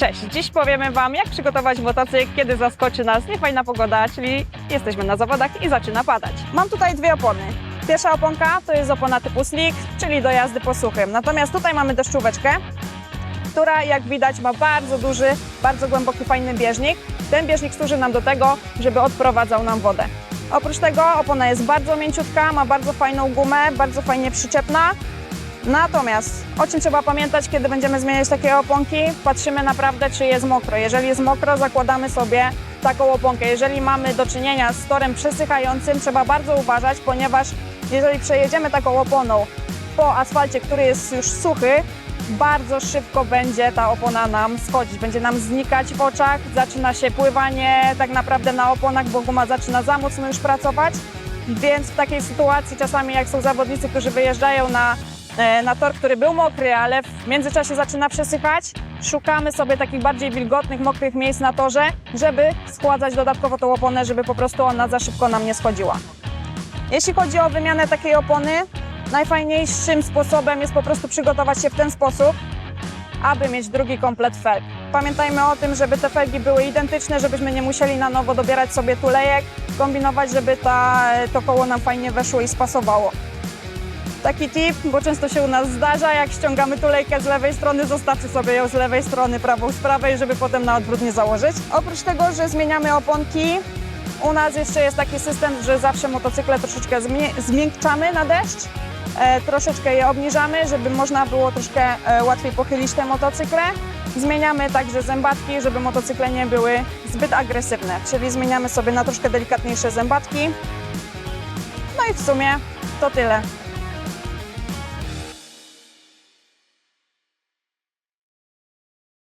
Cześć, dziś powiemy Wam, jak przygotować motocykl, kiedy zaskoczy nas niefajna pogoda, czyli jesteśmy na zawodach i zaczyna padać. Mam tutaj dwie opony. Pierwsza oponka to jest opona typu slick, czyli do jazdy po suchym. Natomiast tutaj mamy deszczóweczkę, która jak widać ma bardzo duży, bardzo głęboki, fajny bieżnik. Ten bieżnik służy nam do tego, żeby odprowadzał nam wodę. Oprócz tego opona jest bardzo mięciutka, ma bardzo fajną gumę, bardzo fajnie przyczepna. Natomiast o czym trzeba pamiętać, kiedy będziemy zmieniać takie oponki? Patrzymy naprawdę, czy jest mokro. Jeżeli jest mokro, zakładamy sobie taką oponkę. Jeżeli mamy do czynienia z torem przesychającym, trzeba bardzo uważać, ponieważ jeżeli przejedziemy taką oponą po asfalcie, który jest już suchy, bardzo szybko będzie ta opona nam schodzić, będzie nam znikać w oczach, zaczyna się pływanie tak naprawdę na oponach, bo guma zaczyna za mocno już pracować. Więc w takiej sytuacji czasami jak są zawodnicy, którzy wyjeżdżają na, na tor, który był mokry, ale w międzyczasie zaczyna przesychać, szukamy sobie takich bardziej wilgotnych, mokrych miejsc na torze, żeby schładzać dodatkowo tą oponę, żeby po prostu ona za szybko nam nie schodziła. Jeśli chodzi o wymianę takiej opony, najfajniejszym sposobem jest po prostu przygotować się w ten sposób, aby mieć drugi komplet felg. Pamiętajmy o tym, żeby te felgi były identyczne, żebyśmy nie musieli na nowo dobierać sobie tulejek, kombinować, żeby ta, to koło nam fajnie weszło i spasowało. Taki tip, bo często się u nas zdarza, jak ściągamy tulejkę z lewej strony, zostawcie sobie ją z lewej strony, prawą z prawej, żeby potem na odwrót nie założyć. Oprócz tego, że zmieniamy oponki, u nas jeszcze jest taki system, że zawsze motocykle troszeczkę zmiękczamy na deszcz, e, troszeczkę je obniżamy, żeby można było troszkę e, łatwiej pochylić te motocykle. Zmieniamy także zębatki, żeby motocykle nie były zbyt agresywne, czyli zmieniamy sobie na troszkę delikatniejsze zębatki. No i w sumie to tyle.